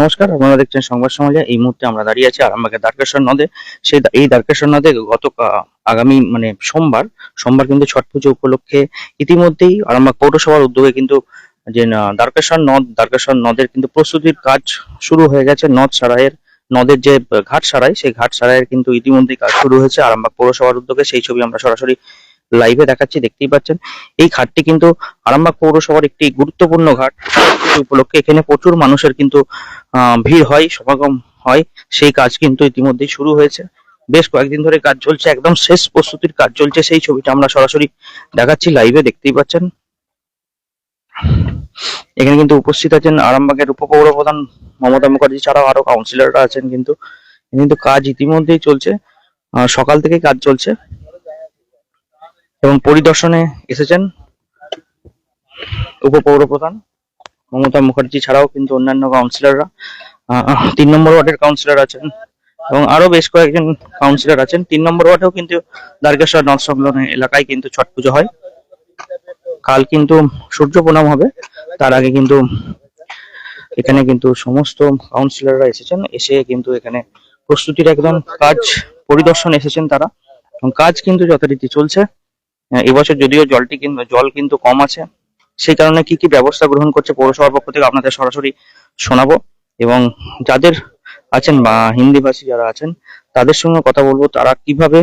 নমস্কার, আপনারা দেখছেন সংবাদ সমাজে। এই মুহূর্তে আমরা দাঁড়িয়ে আছি আরামবাগের দ্বারকেশ্বর নদে। সেই এই দ্বারকেশ্বর নদে গত আগামী মানে সোমবার সোমবার কিন্তু ছট পুজো উপলক্ষে ইতিমধ্যেই আরামবাগ পৌরসভার উদ্যোগে কিন্তু যে দ্বারকেশ্বর নদ, দ্বারকেশ্বর নদের কিন্তু প্রস্তুতির কাজ শুরু হয়ে গেছে। নদ সারাইয়ের, নদের যে ঘাট সারাই, সেই ঘাট সারাইয়ের কিন্তু ইতিমধ্যেই কাজ শুরু হয়েছে আরামবাগ পৌরসভার উদ্যোগে। সেই ছবি আমরা সরাসরি লাইভে দেখাচ্ছি, দেখতেই পাচ্ছেন। এই ঘাটটি কিন্তু আরামবাগ পৌরসভার একটি গুরুত্বপূর্ণ ঘাট। উপলক্ষে এখানে প্রচুর মানুষের কিন্তু ভিড় হয়, সমাগম হয়। সেই কাজ কিন্তু ইতিমধ্যেই শুরু হয়েছে। বেশ কয়েকদিন ধরে কাজ চলছে, একদম শেষ প্রস্তুতির কাজ চলছে। সেই ছবিটা আমরা সরাসরি দেখাচ্ছি লাইভে দেখতেই পাচ্ছেন। এখানে কিন্তু উপস্থিত আছেন আরামবাগের উপপৌর প্রধান মমতা মুখার্জি ছাড়াও আরও কাউন্সিলররা আছেন কিন্তু। কিন্তু কাজ ইতিমধ্যেই চলছে। সকাল থেকে কাজ চলছে। এবং পরিদর্শনে এসেছেন উপপৌর প্রধান মমতা মুখার্জি ছাড়াও কিন্তু অন্যান্য কাউন্সিলররা তিন নম্বর ওয়ার্ডের কাউন্সিলর আছেন এবং আরও বেশ কয়েকজন কাউন্সিলর আছেন। তিন নম্বর ওয়ার্ডেও কিন্তু দ্বারকেশ্বর নদ সংলগ্ন এলাকায় কিন্তু ছট পুজো হয়। কাল কিন্তু সূর্য প্রণাম হবে। তার আগে কিন্তু এখানে কিন্তু সমস্ত কাউন্সিলররা এসেছেন। এসে কিন্তু এখানে প্রস্তুতির একদম কাজ পরিদর্শন এসেছেন তারা। এবং কাজ কিন্তু যথারীতি চলছে। এবছর যদিও জলটি কিন্তু জল কিন্তু কম আছে, সেই কারণে কি কি ব্যবস্থা গ্রহণ করছে পৌরসভার পক্ষ থেকে আপনাদের সরাসরি শোনাবো। এবং যাদের আছেন বা হিন্দি ভাষী যারা আছেন, তাদের সঙ্গে কথা বলব, তারা কীভাবে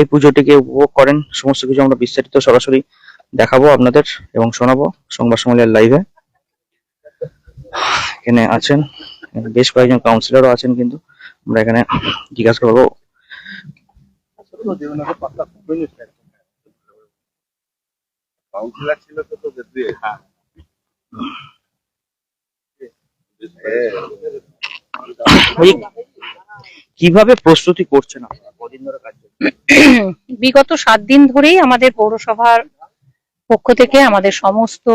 এই পুজোটিকে উপভোগ করেন, সমস্ত কিছু আমরা বিস্তারিত সরাসরি দেখাবো আপনাদের এবং শোনাবো সংবাদ সম্মেলনের লাইভে এখানে আছেন, বেশ কয়েকজন কাউন্সিলরও আছেন কিন্তু, আমরা এখানে জিজ্ঞাসা করব। কাউন্সিলর ছিল তো তোদের দিয়ে হ্যাঁ। কীভাবে প্রস্তুতি করছেন? বিগত সাত দিন ধরেই আমাদের পৌরসভার পক্ষ থেকে আমাদের সমস্ত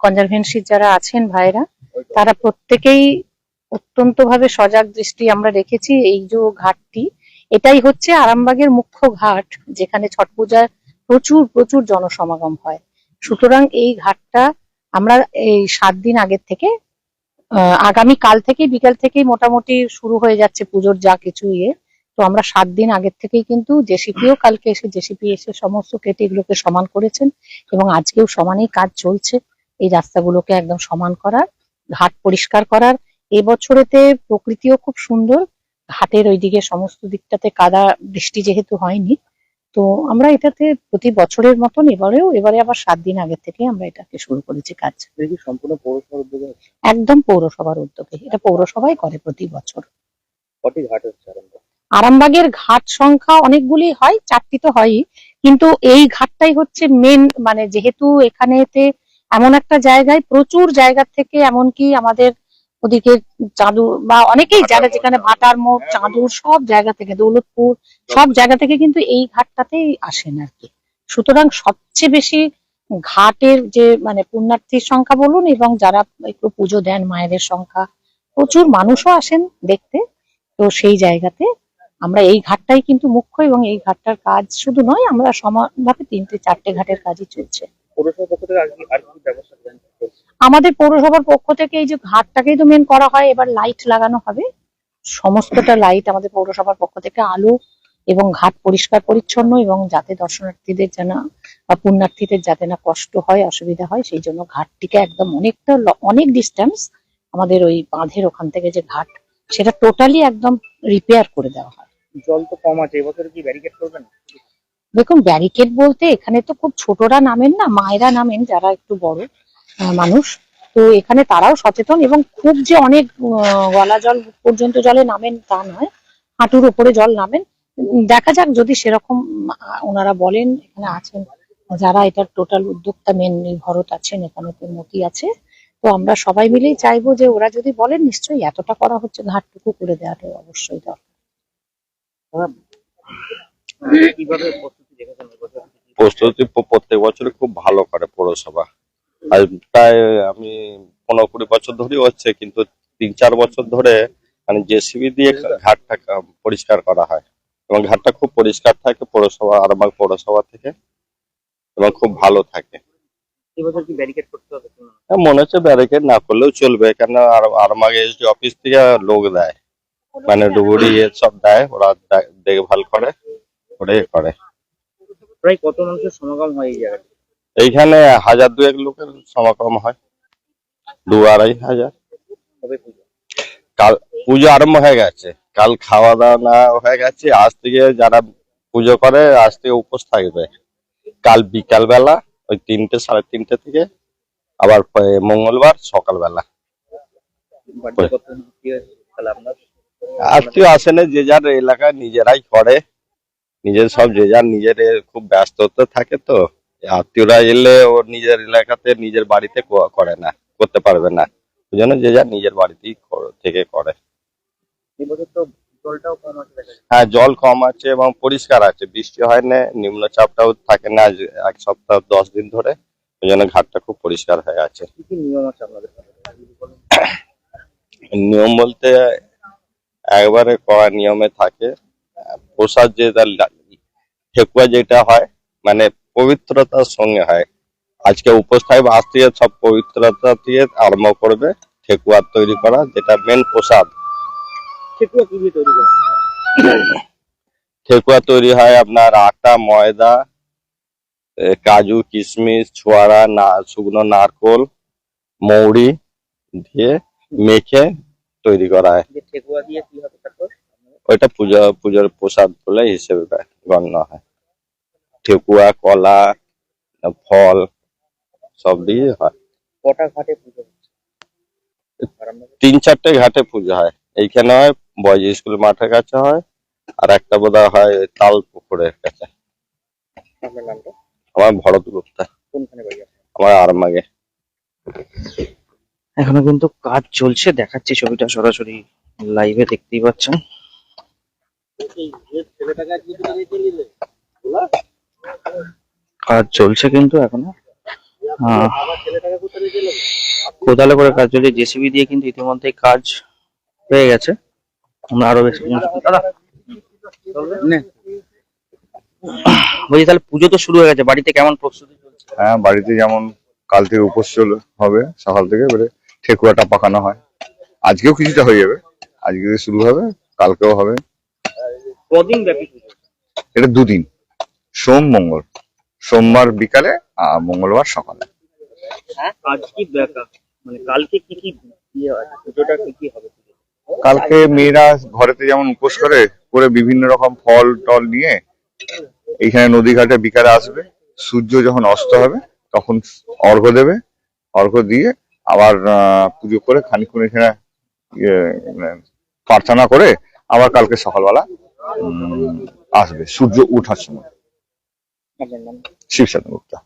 কনজারভেন্সি যারা আছেন ভাইরা তারা প্রত্যেকেই অত্যন্ত ভাবে সজাগ দৃষ্টি আমরা রেখেছি এই যে ঘাটটি। এটাই হচ্ছে আরামবাগের মুখ্য ঘাট যেখানে ছট পূজার প্রচুর প্রচুর জনসমাগম হয়। সুতরাং এই ঘাটটা আমরা এই সাত দিন আগের থেকে আগামী কাল থেকে বিকাল থেকেই মোটামুটি শুরু হয়ে যাচ্ছে পুজোর যা কিছু ইয়ে। তো আমরা সাত দিন আগের থেকেই কিন্তু জেসিপিও কালকে এসে, জেসিপি এসে সমস্ত কেটে এগুলোকে সমান করেছেন এবং আজকেও সমানেই কাজ চলছে। এই রাস্তাগুলোকে একদম সমান করার, ঘাট পরিষ্কার করার। এবছরেতে প্রকৃতিও খুব সুন্দর, ঘাটের ওইদিকে সমস্ত দিকটাতে কাদা বৃষ্টি যেহেতু হয়নি তো আমরা এটাতে প্রতি বছরের মতন এবারেও এবারে আবার সাত দিন আগের থেকে আমরা এটাকে শুরু করেছি কাজ। সম্পূর্ণ পৌরসভার উদ্যোগে একদম পৌরসভার উদ্যোগে। এটা পৌরসভাই করে প্রতি বছর। কটি ঘাট হচ্ছে আরামবাগের ঘাট সংখ্যা অনেকগুলি হয় চারটি তো হয়ই। কিন্তু এই ঘাটটাই হচ্ছে মেন মানে যেহেতু এখানেতে এমন একটা জায়গায় প্রচুর জায়গা থেকে এমনকি আমাদের ওদিকে চাঁদুর বা অনেকেই যারা যেখানে ভাটার মোড় চাঁদুর সব জায়গা থেকে দৌলতপুর সব জায়গা থেকে কিন্তু এই ঘাটটাতেই আসেন আর কি। সুতরাং সবচেয়ে বেশি ঘাটের যে মানে পুণ্যার্থীর সংখ্যা বলুন এবং যারা একটু পুজো দেন মায়েদের সংখ্যা প্রচুর মানুষও আসেন দেখতে। তো সেই জায়গাতে আমরা এই ঘাটটাই কিন্তু মুখ্য এবং এই ঘাটটার কাজ শুধু নয় আমরা সমানভাবে তিনটে চারটে ঘাটের কাজই চলছে। পৌরসভার পক্ষ থেকে আর কি ব্যবস্থা? আমাদের পৌরসভার পক্ষ থেকে এই যে ঘাটটাকেই তো মেন করা হয় এবার লাইট লাগানো হবে। সমস্তটা লাইট আমাদের পৌরসভার পক্ষ থেকে আলো এবং ঘাট পরিষ্কার পরিচ্ছন্ন এবং যাতে দর্শনার্থীদের যেন বা পুণ্যার্থীদের যাতে না কষ্ট হয় অসুবিধা হয় সেই জন্য ঘাটটিকে একদম অনেকটা অনেক ডিস্টেন্স আমাদের ওই বাঁধের ওখান থেকে যে ঘাট সেটা টোটালি একদম রিপেয়ার করে দেওয়া হয়। জল তো কম আছে এবছর কি ব্যারিকেড করবেন? দেখুন ব্যারিকেড বলতে এখানে তো খুব ছোটরা নামেন না মায়েরা নামেন যারা একটু বড়। মানুষ। তো এখানে তারাও সচেতন এবং খুব যে অনেক গলা জল পর্যন্ত জলে নামেন তা নয়, হাঁটুর উপরে জল নামেন। দেখা যাক যদি সেরকম ওনারা বলেন, এখানে আছেন, যারা এটার টোটাল উদ্যোক্তা, মেন ভরত আছেন এখানে তো মতি আছে। তো আমরা সবাই মিলেই চাইব যে ওরা যদি বলেন, নিশ্চয়ই এতটা করা হচ্ছে, ঘাটটুকু করে দেওয়াটা অবশ্যই দরকার। প্রস্তুতি প্রত্যেক বছরই খুব ভালো করে পৌরসভা আর প্রায় আমি পনেরো কুড়ি বছর ধরেই হচ্ছে কিন্তু তিন চার বছর ধরে মানে জেসিবি দিয়ে ঘাটটা পরিষ্কার করা হয়। এবং ঘাটটা খুব পরিষ্কার থাকে পৌরসভা আরামবাগ পৌরসভা থেকে এবং খুব ভালো থাকে। মনে হয়? মনে হচ্ছে ব্যারিকেড না করলেও চলবে কেন আর আর মাগে এসডি অফিস থেকে লোক দেয়। মানে ডুবুরি সব দেয় ওরা দেখভাল করে ওটাই করে। প্রায় কত মানুষের সমাগম হয় এই জায়গায় এইখানে হাজার দুয়েক লোকের সমাগম হয়, দু আড়াই হাজার। কাল পুজো আরম্ভ হয়ে গেছে, কাল খাওয়া দাওয়া না হয়ে গেছে, আজ থেকে যারা পুজো করে, আজ থেকে উপোস থাকবে। কাল বিকাল বেলা ওই তিনটে, সাড়ে তিনটে থেকে, আবার মঙ্গলবার, সকালবেলা। বাড়িতে কত কি হয়েছে তাহলে আপনার আত্মীয় আসে না যে যার এলাকায় নিজেরাই করে, নিজের সব যে যার নিজের খুব ব্যস্ততা থাকে তো। আত্মীয়রা এলে ওর নিজের এলাকাতে নিজের বাড়িতে করে না করতে পারবে না। ওই জন্য যে যার নিজের বাড়িতেই থেকে করে। হ্যাঁ জল কম আছে এবং পরিষ্কার আছে। বৃষ্টি হয় না নিম্নচাপটাও থাকে না এক সপ্তাহ দশ দিন ধরে। ওই জন্য ঘাটটা খুব পরিষ্কার হয়ে আছে। নিয়ম বলতে একবারে কড়া নিয়মে থাকে। প্রসাদ যে তার ঠেকুয়া যেটা হয় মানে পবিত্রতার সঙ্গে হয়। আজকে উপোস থাকবে আজ সব পবিত্রতা দিয়ে আরম্ভ করবে ঠেকুয়া তৈরি করা যেটা মেন প্রসাদ। ঠেকুয়া তৈরি করা হয়? ঠেকুয়া তৈরি হয় আপনার আটা ময়দা কাজু কিশমিশ ছোয়ারা না শুকনো নারকোল মৌরি দিয়ে মেখে তৈরি করা হয়। ঠেকুয়া দিয়ে কি হবে তারপর ওইটা পূজা পুজোর প্রসাদ বলে হিসেবে গণ্য হয়। ঠেকুয়া কলা ফল সব দিয়ে হয়। কটা ঘাটে পুজো তিন চারটে ঘাটে পুজো হয়। এইখানে হয় বয়েজ স্কুল মাঠের কাছে হয় আর একটা বোধহয় হয় তাল পুকুরের কাছে আমার ভরত গুপ্তা আমার আরামাগে। এখনও কিন্তু কাজ চলছে দেখাচ্ছি ছবিটা সরাসরি লাইভে দেখতেই পাচ্ছেন। কাজ চলছে কিন্তু এখনও। আহ, কোদালে করে কাজ চলছে জেসিবি দিয়ে কিন্তু ইতিমধ্যে কাজ হয়ে গেছে। আমরা আরও বেশি দাদা বলছি তাহলে পুজো তো শুরু হয়ে গেছে বাড়িতে কেমন প্রস্তুতি চলছে? হ্যাঁ বাড়িতে যেমন কাল থেকে উপোস চল হবে সকাল থেকে এবারে ঠেকুয়াটা পাকানো হয়। আজকেও কিছুটা হয়ে যাবে আজকে শুরু হবে কালকেও হবে। কদিন ব্যাপী এটা দুদিন। সোম মঙ্গল। সোমবার বিকালে আর মঙ্গলবার সকালে। আজ কি মানে কালকে কি কি ইয়ে পুজোটা কি কি হবে? কালকে মেয়েরা ঘরেতে যেমন উপোস করে করে বিভিন্ন রকম ফল টল নিয়ে এইখানে নদী ঘাটে বিকালে আসবে। সূর্য যখন অস্ত হবে তখন অর্ঘ্য দেবে। অর্ঘ্য দিয়ে আবার আহ, পুজো করে খানিক্ষণ এখানে ইয়ে, মানে প্রার্থনা করে আবার কালকে সকালবেলা উম, আসবে। সূর্য উঠার সময়। গুপ্ত গুপ্তা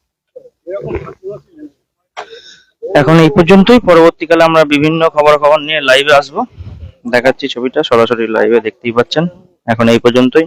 এখন এই পর্যন্তই। পরবর্তীকালে আমরা বিভিন্ন খবর খবর নিয়ে লাইভে আসব। দেখাচ্ছি ছবিটা, সরাসরি লাইভে দেখতেই পাচ্ছেন। এখন এই পর্যন্তই।